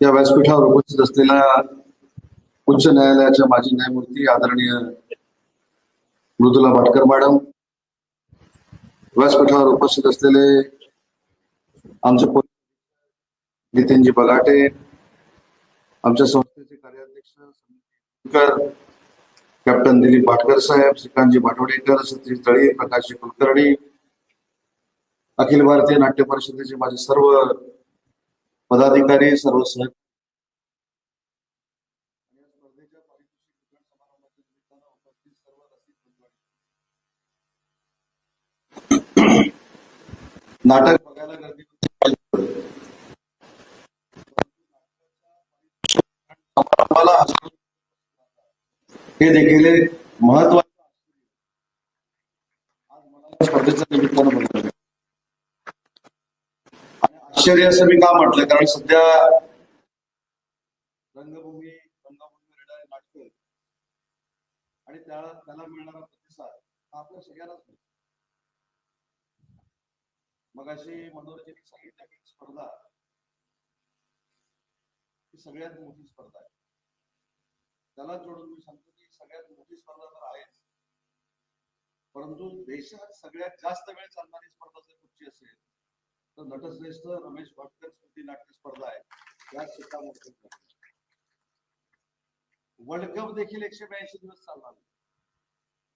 या व्यासपीठावर उपस्थित असलेल्या उच्च न्यायालयाच्या माजी न्यायमूर्ती आदरणीय मृदुला भाटकर मॅडम व्यासपीठावर उपस्थित असलेले आमचे नितीनजी बगाटे आमच्या संस्थेचे कार्याध्यक्ष कॅप्टन दिलीप भाटकर साहेब श्रीकांतजी भाटवडेकर सतीश दळी प्रकाशजी कुलकर्णी अखिल भारतीय नाट्य परिषदेचे माझे सर्व पदाधिकारी सर्व सह. नाटक बघायला गर्दी समारंभाला हे देखील महत्वाचं आज स्पर्धेच्या निमित्तानं बघायला आश्चर्य असं मी का म्हटलं? कारण सध्या रंगभूमी रंगभूमी नाटक आणि त्याला त्याला मिळणारा प्रतिसाद हा आपल्या सगळ्यांनाच मिळतो. मग अशी मनोरंजन सांगितलं की स्पर्धा ही सगळ्यात मोठी स्पर्धा आहे. त्याला जोडून मी सांगतो की सगळ्यात मोठी स्पर्धा तर आहेच. परंतु देशात सगळ्यात जास्त वेळ चालणारी स्पर्धा जर कुठची असेल नटश्रेष्ठ रमेश भाटकर स्मृती नाट्य स्पर्धा आहे. या क्षेत्रामध्ये वर्ल्ड कप देखील एकशे ब्याऐंशी दिवस चालणार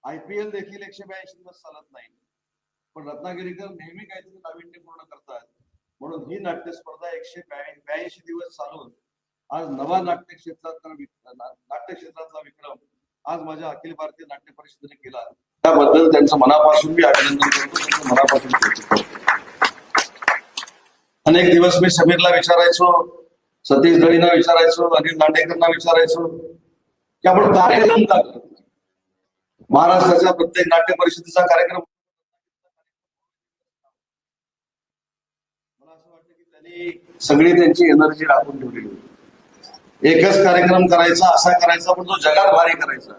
आय पी एल देखील एकशे ब्याऐंशी दिवस चालत नाही. पण रत्नागिरीकर नेहमी काहीतरी नाविन्यपूर्ण करतात. म्हणून ही नाट्य स्पर्धा एकशे ब्याऐंशी दिवस चालून आज नवा नाट्य क्षेत्रातला नाट्य क्षेत्रातला विक्रम आज माझ्या अखिल भारतीय नाट्य परिषदेने केला. त्याबद्दल त्यांचं मनापासून मी अभिनंदन करतो. त्यांचं मनापासून करतो. अनेक दिवस मी समीरला विचारायचो सतीश दळींना विचारायचो अनिल दांडेकरांना विचारायचो की आपण कार्यक्रम का महाराष्ट्राच्या प्रत्येक नाट्य परिषदेचा कार्यक्रम मला असं वाटतं की त्यांनी सगळी त्यांची एनर्जी राखून ठेवलेली होती. एकच कार्यक्रम करायचा असा करायचा पण तो जगात भारी करायचा.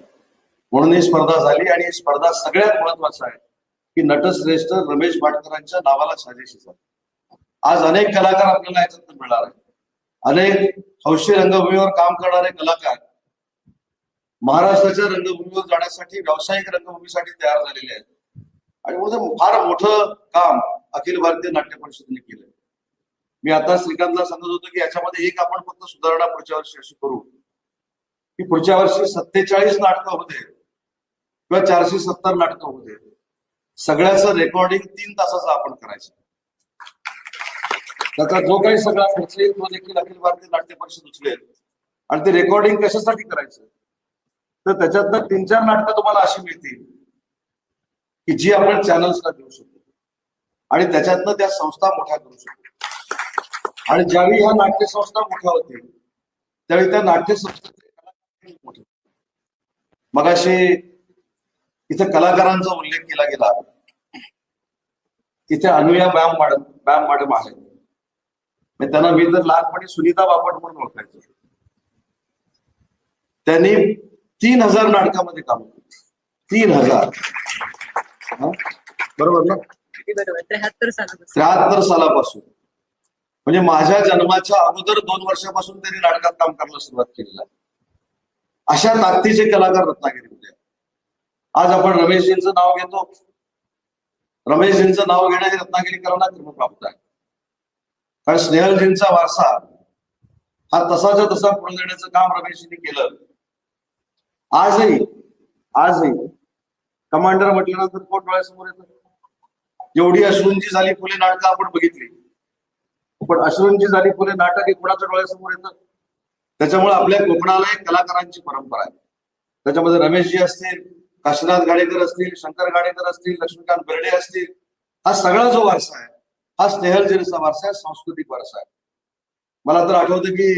म्हणून ही स्पर्धा झाली आणि ही स्पर्धा सगळ्यात महत्त्वाचा आहे की नटश्रेष्ठ रमेश भाटकरांच्या नावाला साजेशी झाली. आज अनेक कलाकार आपल्याला याच्यात मिळणार आहेत. अनेक हौशी रंगभूमीवर काम करणारे कलाकार महाराष्ट्राच्या रंगभूमीवर जाण्यासाठी व्यावसायिक रंगभूमीसाठी तयार झालेले आहेत. आणि म्हणून फार मोठं काम अखिल भारतीय नाट्य परिषदेने केलं मी आता श्रीकांतला सांगत होतो की याच्यामध्ये एक आपण फक्त सुधारणा पुढच्या वर्षी अशी करू की पुढच्या वर्षी सत्तेचाळीस नाटकं होते किंवा चारशे सत्तर नाटकं होते सगळ्याचं रेकॉर्डिंग तीन तासाचं आपण करायचं. त्याचा जो काही सगळा खर्च येईल तो देखील अखिल भारतीय नाट्य परिषद उचलेल आणि ते रेकॉर्डिंग कशासाठी करायचं? तर त्याच्यातनं तीन चार नाटकं तुम्हाला अशी मिळतील की जी आपण चॅनल्सला देऊ शकतो. आणि त्याच्यातनं त्या संस्था मोठ्या करू शकतो. आणि ज्यावेळी ह्या नाट्य संस्था मोठ्या होतील त्यावेळी त्या नाट्य संस्थेचे मोठे मग असे इथे कलाकारांचा उल्लेख केला गेला. इथे Anuya ma'am madam ma'am madam आहेत. त्यांना मी तर लहानपणी सुनीता बापट म्हणून ओळखायचो. त्यांनी तीन हजार नाटकामध्ये काम केलं. तीन हजार? बरोबर ना? त्र्याहत्तर सालापासून. म्हणजे माझ्या जन्माच्या अगोदर दोन वर्षापासून त्यांनी नाटकात काम करायला सुरुवात केलेलं आहे. अशा ताकदीचे कलाकार रत्नागिरीमध्ये. आज आपण रमेशजींचं नाव घेतो. रमेशजींचं नाव घेणं हे रत्नागिरीकरांना क्रमप्राप्त आहे. कारण स्नेहलजींचा वारसा हा तसाच्या तसा पुढे देण्याचं काम रमेशजींनी केलं. आजही आजही कमांडर म्हटल्यानंतर कोण डोळ्यासमोर येत? एवढी अश्रूंची झाली फुले नाटकं आपण बघितली. पण अश्रूंची झाली फुले नाटक हे कुणाच्या डोळ्यासमोर येतं? त्याच्यामुळे आपल्या कोकणाला एक कलाकारांची परंपरा आहे. त्याच्यामध्ये रमेशजी असतील काशीनाथ गाडेकर असतील शंकर गाडेकर असतील लक्ष्मीकांत बेर्डे असतील हा सगळा जो वारसा आहे हा स्नेहलजीचा वारसा आहे सांस्कृतिक वारसा आहे. मला तर आठवतं की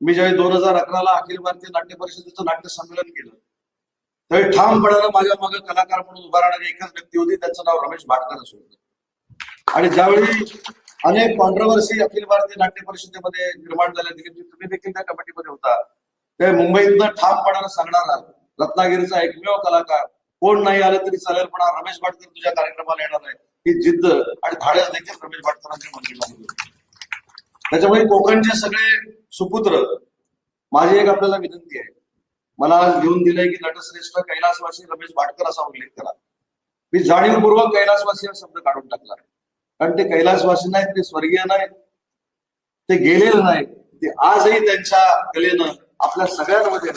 मी ज्यावेळी दोन हजार अकराला अखिल भारतीय नाट्य परिषदेचं नाट्य संमेलन केलं त्यावेळी ठामपणानं माझ्या मागे कलाकार म्हणून उभा राहणारी एकच व्यक्ती होती त्याचं नाव रमेश भाटकर असं होतं. आणि ज्यावेळी अनेक कॉन्ट्रवर्सी अखिल भारतीय नाट्य परिषदेमध्ये निर्माण झाल्या तुम्ही देखील त्या कमिटीमध्ये होता. ते मुंबईतनं ठामपणानं सांगणारा रत्नागिरीचा एकमेव कलाकार कोण नाही आलं तरी चालेल पण रमेश भाटकर तुझ्या कार्यक्रमाला येणार आहे. ही जिद्द आणि धाडस देखील रमेश भाटकरांच्या मनात त्याच्यामुळे कोकणचे सगळे सुपुत्र माझी एक आपल्याला विनंती आहे. मला आज लिहून दिलंय की नटश्रेष्ठ कैलासवासी रमेश भाटकर असा उल्लेख करा. मी जाणीवपूर्वक कैलासवासी हा शब्द काढून टाकला. कारण ते कैलासवासी नाहीत ते स्वर्गीय नाहीत ते गेलेले नाहीत. ते आजही त्यांच्या कलेनं आपल्या सगळ्यांमध्ये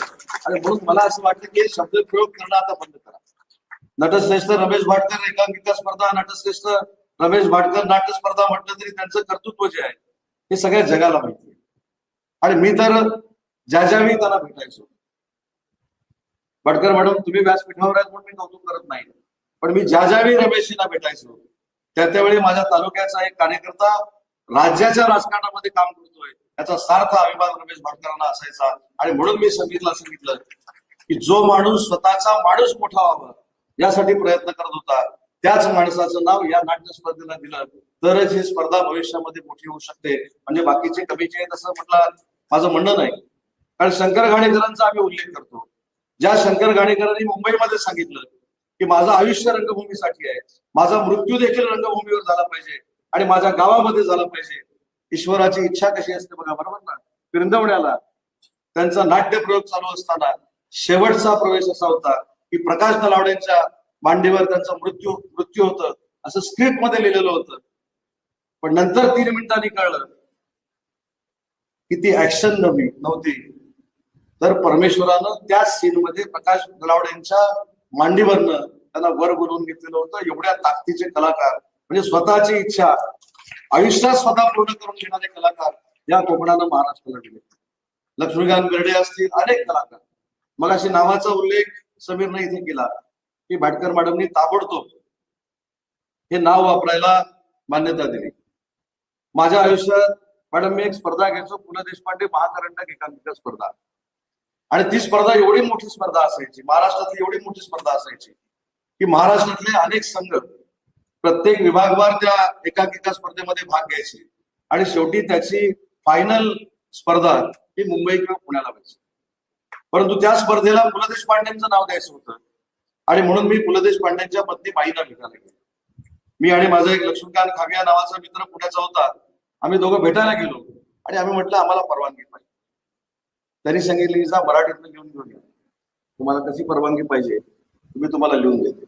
आणि म्हणून मला असं वाटतं की शब्द प्रयोग करणं आता बंद करा. नटश्रेष्ठ रमेश भाटकर एकांकिका स्पर्धा नटश्रेष्ठ रमेश भाटकर नाट्य स्पर्धा म्हटलं तरी त्यांचं कर्तृत्व जे आहे हे सगळ्या जगाला माहिती आणि मी तर ज्या ज्यावेळी त्यांना भेटायचो भटकर मॅडम तुम्ही व्यासपीठावर आहेत म्हणून मी कौतुक करत नाही. पण मी ज्या ज्यावेळी रमेशजींना भेटायचो त्या त्यावेळी माझ्या तालुक्याचा एक कार्यकर्ता राज्याच्या राजकारणामध्ये काम करतोय. याचा सार्थ अभिमान रमेश भाटकरांना असायचा. आणि म्हणून मी सांगितलं सांगितलं की जो माणूस स्वतःचा माणूस मोठा व्हावा यासाठी प्रयत्न करत होता. त्याच माणसाचं नाव या नाट्य स्पर्धेला दिलं. तरच ही स्पर्धा भविष्यामध्ये मोठी होऊ शकते. म्हणजे बाकीचे कमीचे आहेत असं म्हटलं माझं म्हणणं नाही. कारण शंकर घाणेकरांचा आम्ही उल्लेख करतो. ज्या शंकर घाणेकरांनी मुंबईमध्ये सांगितलं की माझं आयुष्य रंगभूमीसाठी आहे. माझा मृत्यू देखील रंगभूमीवर झाला पाहिजे. आणि माझ्या गावामध्ये झाला पाहिजे. ईश्वराची इच्छा कशी असते बघा बरोबर ना? पिरंदवण्याला त्यांचा नाट्य प्रयोग चालू असताना शेवटचा प्रवेश असा होता. की प्रकाश नलावडेंच्या मांडीवर त्यांचा मृत्यू मृत्यू होत. असं स्क्रिप्टमध्ये लिहिलेलं होतं. पण नंतर तीन मिनिटांनी कळलं की ती ऍक्शन नव्ही नव्हती. तर परमेश्वरानं त्या सीन मध्ये प्रकाश नलावडेंच्या मांडीवरनं त्यांना वर बोलवून घेतलेलं होतं. एवढ्या ताकदीचे कलाकार म्हणजे स्वतःची इच्छा आयुष्यात स्वतः पूर्ण करून घेणारे कलाकार या कोकणानं महाराष्ट्राला दिले. लक्ष्मीकांत बेर्डे असतील अनेक कलाकार. मग अशी नावाचा उल्लेख समीरने इथे केला की भाटकर मॅडमनी ताबडतोब हे नाव वापरायला मान्यता दिली. माझ्या आयुष्यात मॅडम मी एक स्पर्धा घ्यायचो पु ल देशपांडे महाकरंडक एकांकिका स्पर्धा. आणि ती स्पर्धा एवढी मोठी स्पर्धा असायची महाराष्ट्रातली एवढी मोठी स्पर्धा असायची की महाराष्ट्रातले अनेक संघ प्रत्येक विभागवार त्या एकांकिका स्पर्धेमध्ये भाग घ्यायचे. आणि शेवटी त्याची फायनल स्पर्धा ही मुंबई किंवा पुण्याला व्हायची. परंतु त्या स्पर्धेला पु ल देशपांडेंचं नाव द्यायचं होतं. आणि म्हणून मी पु ल देशपांडेंच्या पत्नी बाईला भेटायला गेलो. मी आणि माझा एक लक्ष्मीकांत खाविया नावाचा मित्र पुण्याचा होता. आम्ही दोघं भेटायला गेलो. आणि आम्ही म्हटलं आम्हाला परवानगी पाहिजे. त्यांनी सांगितलं जा मराठीतनं लिहून घेऊन या. तुम्हाला कशी परवानगी पाहिजे. तुम्ही तुम्हाला लिहून देते.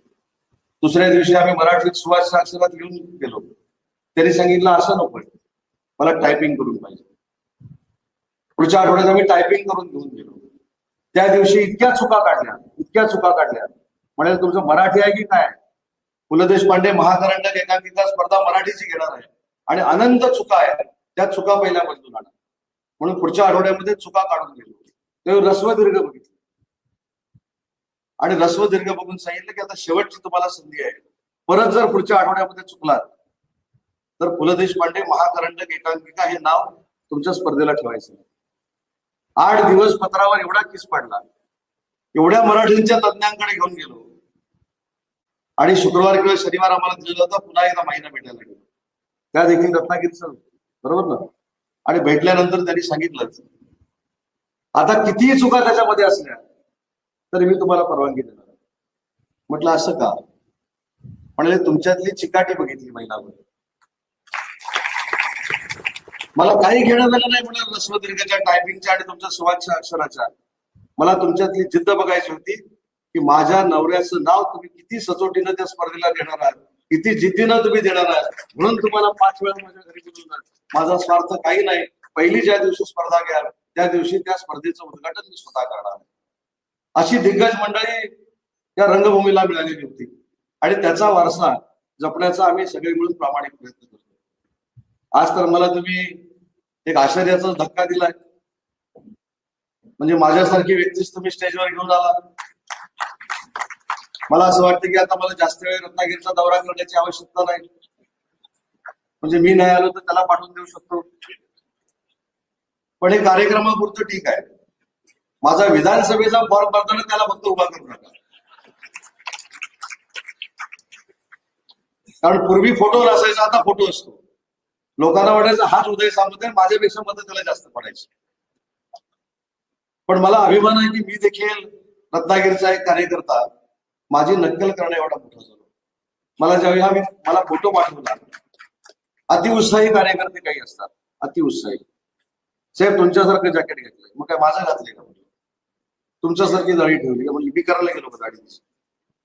दुसऱ्या दिवशी आम्ही मराठीत सुवास अक्षरात घेऊन गेलो. त्यांनी सांगितलं असं नको मला टायपिंग करून पाहिजे. पुढच्या आठवड्यात आम्ही टायपिंग करून घेऊन गेलो. त्या दिवशी इतक्या चुका काढल्या इतक्या चुका काढल्या. म्हणजे तुमचं मराठी आहे की काय? पु ल देशपांडे महाकरंडक एकांकिका स्पर्धा मराठीची घेणार आहे. आणि अनंत चुका आहेत त्या चुका पहिल्या बदलून आणा म्हणून पुढच्या आठवड्यामध्ये चुका काढून गेलो तेव्हा रस्व दीर्घ बघितलं. आणि रस्व दीर्घ बघून सांगितलं की आता शेवटची तुम्हाला संधी आहे. परत जर पुढच्या आठवड्यामध्ये चुकलात तर पु ल देशपांडे महाकरंडक एकांकिका हे नाव तुमच्या स्पर्धेला ठेवायचं. आठ दिवस पत्रावर एवढा किस पडला. एवढ्या मराठींच्या तज्ञांकडे घेऊन गेलो. आणि शुक्रवार किंवा शनिवार आम्हाला दिलेला होता पुन्हा एकदा महिना भेटायला गेलो त्या देखील रत्नागिरीचं बरोबर ना? आणि भेटल्यानंतर त्यांनी सांगितलं आता कितीही चुका त्याच्यामध्ये असल्या तरी मी तुम्हाला परवानगी देणार म्हटलं असं का? म्हणाले तुमच्यातली चिकाटी बघितली महिलामध्ये मला काही घेणं झालं नाही म्हणा रस्वदीर्घच्या टायपिंगच्या आणि तुमच्या सुवाच्या अक्षराच्या. मला तुमच्यातली जिद्द बघायची होती की माझ्या नवऱ्याचं नाव तुम्ही किती सचोटीनं त्या स्पर्धेला देणार आहात किती जिद्दीनं तुम्ही देणार आहात. म्हणून तुम्हाला पाच वेळा माझ्या घरी बोलून माझा स्वार्थ काही नाही. पहिली ज्या दिवशी स्पर्धा घ्याल त्या दिवशी त्या स्पर्धेचं उद्घाटन मी स्वतः करणार अशी दिग्गज मंडळी त्या रंगभूमीला मिळालेली होती. आणि त्याचा वारसा जपण्याचा आम्ही सगळे मिळून प्रामाणिक प्रयत्न करतो आज तर मला तुम्ही एक आश्चर्याचा धक्का दिलाय. म्हणजे माझ्यासारखी व्यक्तीच तुम्ही स्टेजवर घेऊन आला. मला असं वाटतं की आता मला जास्त वेळ रत्नागिरीचा दौरा करण्याची आवश्यकता नाही. म्हणजे मी नाही आलो तर त्याला पाठवून देऊ शकतो. पण हे कार्यक्रमापुरतं ठीक आहे. माझा विधानसभेचा फॉर्म भरताना त्याला फक्त उभा करू नका. कारण पूर्वी फोटो असायचा आता फोटो असतो. लोकांना वाटायचं हाच उदय सामंत आहे माझ्यापेक्षा मत त्याला जास्त पडायची. पण मला अभिमान आहे की मी देखील रत्नागिरीचा एक कार्यकर्ता माझी नक्कल करणं एवढा मोठा झालो मला ज्यावेळी हा मी मला फोटो पाठवला अतिउत्साही कार्यकर्ते काही असतात अतिउत्साही. साहेब तुमच्यासारखं जॅकेट घेतलंय मग काय माझं घातलंय का म्हणजे? तुमच्यासारखी जाळी ठेवली का? म्हणजे मी करायला गेलो का गाडीची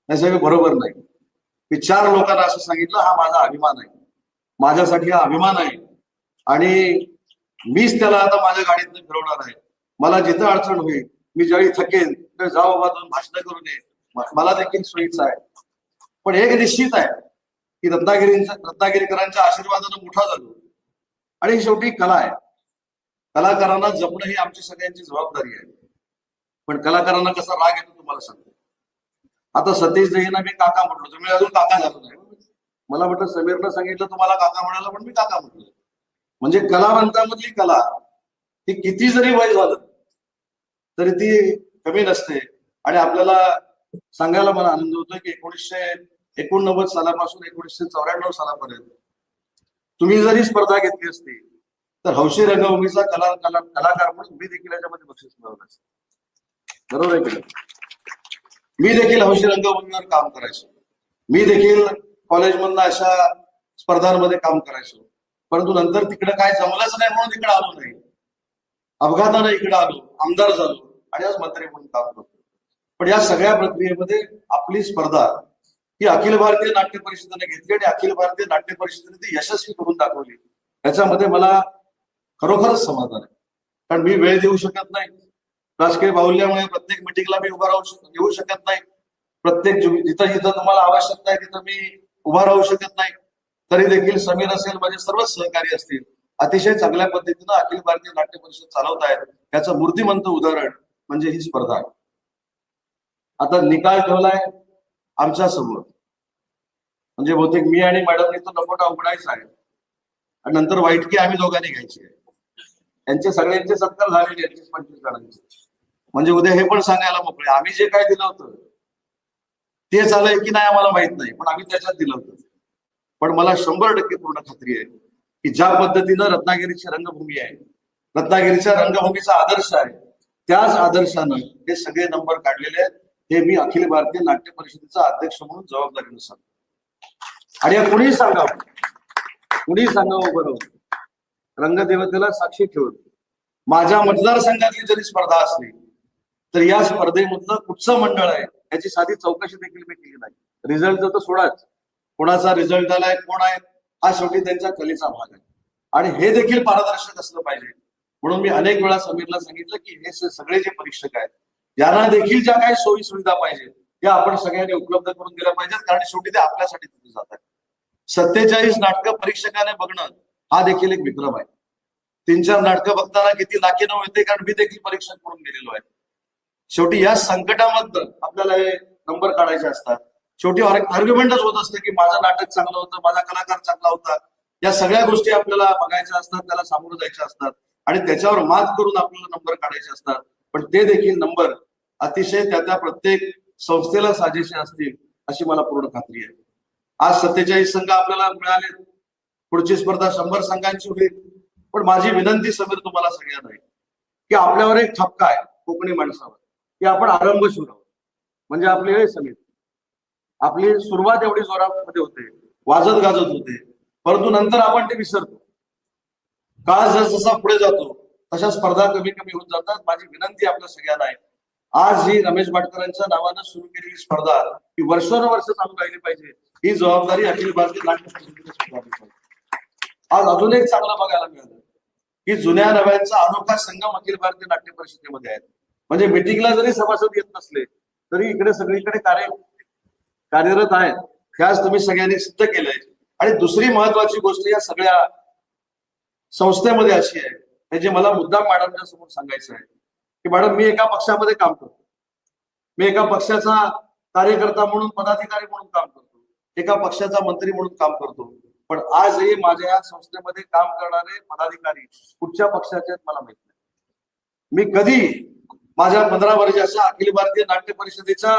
नाही साहेब बरोबर नाही. मी चार लोकांना असं सांगितलं हा माझा अभिमान आहे. माझ्यासाठी हा अभिमान आहे. आणि मीच त्याला आता माझ्या गाडीतनं फिरवणार आहे. मला जिथं अडचण होईल मी ज्यावेळी थकेन तर जा बाबा दोन भाषण करू नये मला देखील सोयीचं आहे. पण एक निश्चित आहे की रत्नागिरींच्या रत्नागिरीकरांच्या आशीर्वादानं मोठा झालो. आणि ही शेवटी कला आहे. कलाकारांना जपणं ही आमची सगळ्यांची जबाबदारी आहे. पण कलाकारांना कसा राग येतो तुम्हाला सांगतो. आता सतीश देईना मी काका म्हटलो. तुम्ही अजून काका झालो नाही. मला म्हटलं समीरनं सांगितलं तुम्हाला काका म्हणाला पण मी काका म्हटलं. म्हणजे कलावंतामधली कला. म्हणजे ही किती जरी वय झालं तरी ती कमी नसते. आणि आपल्याला सांगायला मला आनंद होतो की एकोणीसशे एकोणनव्वद सालापासून एकोणीसशे चौऱ्याण्णव सालापर्यंत तुम्ही जरी स्पर्धा घेतली असती तर हौशी रंगभूमीचा कला कला कलाकार म्हणून मी देखील याच्यामध्ये बक्षीस मिळवलं असते. बरोबर आहे मी देखील हौशी रंगभूमीवर काम करायचो. मी देखील कॉलेजमधनं अशा स्पर्धांमध्ये काम करायचो. परंतु नंतर तिकडे काय जमलंच नाही म्हणून तिकडे आलो नाही. अपघातानं इकडे आलो आमदार झालो आणि आज मंत्री म्हणून काम करतो पण या सगळ्या प्रक्रियेमध्ये आपली स्पर्धा ही अखिल भारतीय नाट्य परिषदेने घेतली आणि अखिल भारतीय नाट्य परिषदेने ती यशस्वी करून दाखवली. याच्यामध्ये मला खरोखरच समाधान आहे. कारण मी वेळ देऊ शकत नाही. राजकीय बाहुल्यामुळे प्रत्येक मिटिंगला मी उभा राहू शक येऊ शकत नाही. प्रत्येक जिथं जिथं तुम्हाला आवश्यकता आहे तिथं मी उभा राहू शकत नाही. तरी देखील समीर असेल माझे सर्वच सहकारी असतील. अतिशय चांगल्या पद्धतीनं अखिल भारतीय नाट्य परिषद चालवत आहेत. याचं मूर्तिमंत उदाहरण म्हणजे ही स्पर्धा आहे. आता निकाल ठेवलाय आमच्यासमोर म्हणजे बहुतेक मी आणि मॅडमनी तो नकोटा उघडायचा आहे. आणि नंतर वाईटकी आम्ही दोघांनी घ्यायची आहे. यांचे सगळ्यांचे सत्कार झालेले पंचवीस जणांचे. म्हणजे उद्या हे पण सांगायला मोकळे. आम्ही जे काय दिलं होतं ते झालंय की नाही आम्हाला माहीत नाही पण आम्ही त्याच्यात दिलं होतं. पण मला शंभर टक्के पूर्ण खात्री आहे की ज्या पद्धतीनं रत्नागिरीची रंगभूमी आहे रत्नागिरीच्या रंगभूमीचा आदर्श आहे त्याच आदर्शानं हे सगळे नंबर काढलेले आहेत. हे मी अखिल भारतीय नाट्य परिषदेचा अध्यक्ष म्हणून जबाबदारीनं सांगतो. आणि हे कुणीही सांगावं कुणीही सांगावं बरोबर रंगदेवतेला साक्षी ठेवून. माझ्या मतदारसंघातली जरी स्पर्धा असली तर या स्पर्धेमधलं कुठचं मंडळ आहे? याची साधी चौकशी देखील मी केली नाही. रिझल्ट तर सोडाच. कोणाचा रिझल्ट आलाय कोण आहे हा शेवटी त्यांच्या कलेचा भाग आहे. आणि हे देखील पारदर्शक असलं पाहिजे. म्हणून मी अनेक वेळा समीरला सांगितलं की हे सगळे जे परीक्षक आहेत यांना देखील ज्या काही सोयी सुविधा पाहिजे त्या आपण सगळ्यांनी उपलब्ध करून दिल्या पाहिजेत कारण शेवटी ते आपल्यासाठी तिथे जात आहेत. सत्तेचाळीस नाटकं परीक्षकाने बघणं हा देखील एक विक्रम आहे. तीन चार नाटकं बघताना किती लाखी नऊ येते कारण मी देखील परीक्षक म्हणून गेलेलो आहे. शेवटी या संकटामधनं आपल्याला हे नंबर काढायचे असतात. शेवटी आर्ग्युमेंटच होत असते की माझं नाटक चांगलं होतं माझा कलाकार चांगला होता. या सगळ्या गोष्टी आपल्याला बघायच्या असतात त्याला सामोरं जायच्या असतात. आणि त्याच्यावर मात करून आपल्याला नंबर काढायचे असतात. पण ते देखील नंबर अतिशय त्या त्या प्रत्येक संस्थेला साजेसे असतील अशी मला पूर्ण खात्री आहे. आज सत्तेचाळीस संघ आपल्याला मिळाले पुढची स्पर्धा शंभर संघांची होईल. पण माझी विनंती समीर तुम्हाला सगळ्यांना आहे की आपल्यावर एक ठपका आहे कोकणी माणसावर. की आपण आरंभ सुरू म्हणजे आपले हे संगीत आपली सुरुवात एवढी जोरामध्ये होते वाजत गाजत होते. परंतु नंतर आपण ते विसरतो. काळ जस जसा पुढे जातो तशा स्पर्धा कमी कमी होत जातात. माझी विनंती आपल्या सगळ्यांना आहे. आज ही रमेश भाटकरांच्या नावानं सुरू केलेली स्पर्धा ही वर्षानुवर्ष चालू राहिली पाहिजे. ही जबाबदारी अखिल भारतीय नाट्य आज अजून एक चांगलं बघायला मिळालं. की जुन्या नव्यांचा अनोखा संगम अखिल भारतीय नाट्य परिषदेमध्ये आहे. म्हणजे मिटिंगला जरी सभासद येत नसले तरी इकडे सगळीकडे कार्य कार्यरत आहेत. ह्याच तुम्ही सगळ्यांनी सिद्ध केलंय. आणि दुसरी महत्वाची गोष्ट या सगळ्या संस्थेमध्ये अशी आहे हे जे मला मुद्दाम मॅडमच्या समोर सांगायचं आहे की मॅडम मी एका पक्षामध्ये काम करतो. मी एका पक्षाचा कार्यकर्ता म्हणून पदाधिकारी म्हणून काम करतो. एका पक्षाचा मंत्री म्हणून काम करतो. पण आजही माझ्या या संस्थेमध्ये काम करणारे पदाधिकारी कुठच्या पक्षाचे आहेत मला माहीत नाही. मी कधी माझ्या पंधरा वर्षाच्या अखिल भारतीय नाट्य परिषदेच्या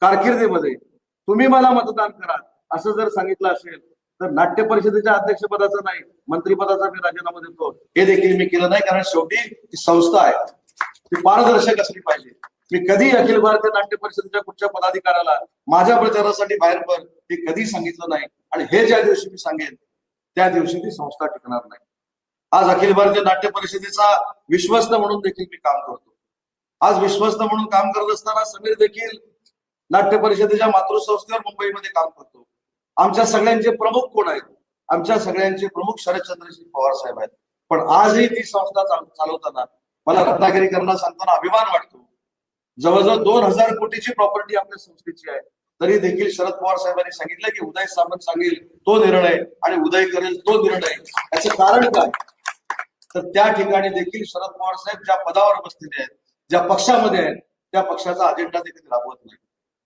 कारकिर्दीमध्ये तुम्ही मला मतदान करा असं जर सांगितलं असेल तर नाट्य परिषदेच्या अध्यक्षपदाचा नाही मंत्रीपदाचा मी राजीनामा देतो. हे देखील मी केलं नाही कारण शेवटी ती संस्था आहे. ती पारदर्शक असली पाहिजे. मी कधी अखिल भारतीय नाट्य परिषदेच्या कुठच्या पदाधिकाऱ्याला माझ्या प्रचारासाठी बाहेर पड हे कधी सांगितलं नाही. आणि हे ज्या दिवशी मी सांगेन त्या दिवशी ती संस्था टिकणार नाही. आज अखिल भारतीय नाट्य परिषदेचा विश्वस्त म्हणून देखील मी काम करतो. आज विश्वस्त म्हणून काम करत असताना समीर देखील नाट्य परिषदेच्या मातृसंस्थेवर मुंबईमध्ये काम करतो. आमच्या सगळ्यांचे प्रमुख कोण आहेत? आमच्या सगळ्यांचे प्रमुख शरदचंद्रसिंह पवार साहेब आहेत. पण आजही ती संस्था चालवताना मला रत्नागिरीकरांना सांगताना अभिमान वाटतो. जवळजवळ दोन हजार कोटीची प्रॉपर्टी आपल्या संस्थेची आहे. तरी देखील शरद पवार साहेबांनी सांगितलं की उदय सामंत सांगेल तो निर्णय आणि उदय करेल तो निर्णय. याचं कारण काय? तर त्या ठिकाणी देखील शरद पवार साहेब ज्या पदावर बसलेले आहेत ज्या पक्षामध्ये आहेत त्या पक्षाचा अजेंडा ते कधी राबवत नाही.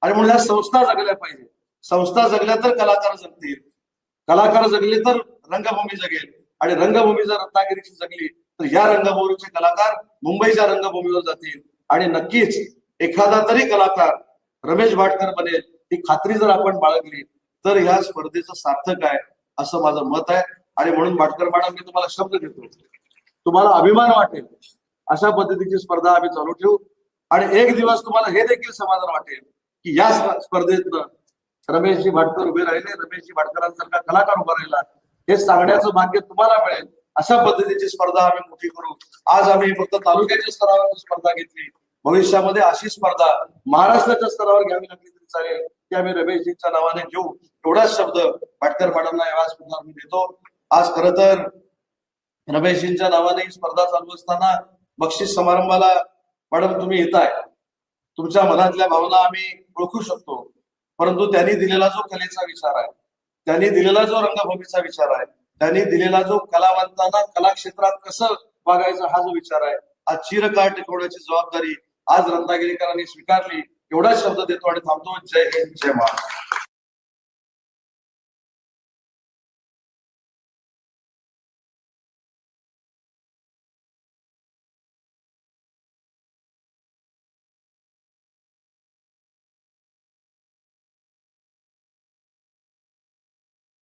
आणि म्हणून ह्या संस्था जगल्या पाहिजे. संस्था जगल्या तर कलाकार जगतील. कलाकार जगले तर रंगभूमी जगेल. आणि रंगभूमी जर रत्नागिरीची जगली तर या रंगभूमीचे कलाकार मुंबईच्या रंगभूमीवर जातील. आणि नक्कीच एखादा तरी कलाकार रमेश भाटकर बनेल ही खात्री जर आपण बाळगली तर ह्या स्पर्धेचं सार्थक आहे असं माझं मत आहे. आणि म्हणून भाटकर मॅडम मी तुम्हाला शब्द देतो. तुम्हाला अभिमान वाटेल. अशा पद्धतीची स्पर्धा आम्ही चालू ठेवू. आणि एक दिवस तुम्हाला हे देखील समाधान वाटेल की या स्पर्धेतनं रमेशजी भाटकर उभे राहिले. रमेशजी भाटकरांसारखा कलाकार उभा राहिला. हे सांगण्याचं भाग्य तुम्हाला मिळेल. अशा पद्धतीची स्पर्धा आम्ही मोठी करू. आज आम्ही फक्त तालुक्याच्या स्तरावर स्पर्धा घेतली. भविष्यामध्ये अशी स्पर्धा महाराष्ट्राच्या स्तरावर घ्यावी लागली तरी चालेल की आम्ही रमेशजींच्या नावाने घेऊ. एवढाच शब्द भाटकर मॅडमना या स्पर्धा देतो. आज खर तर रमेशजींच्या नावाने ही स्पर्धा चालू असताना बक्षीस समारंभाला मॅडम तुम्ही येताय. तुमच्या मनातल्या भावना आम्ही ओळखू शकतो. परंतु त्यांनी दिलेला जो कलेचा विचार आहे त्यांनी दिलेला जो रंगभूमीचा विचार आहे त्यांनी दिलेला जो कलावंतांना कला क्षेत्रात कसं वागायचं हा जो विचार आहे आज चिरकाळ टिकवण्याची जबाबदारी आज रत्नागिरीकरांनी स्वीकारली एवढाच शब्द देतो आणि थांबतो. जय हिंद जय महाराष्ट्र.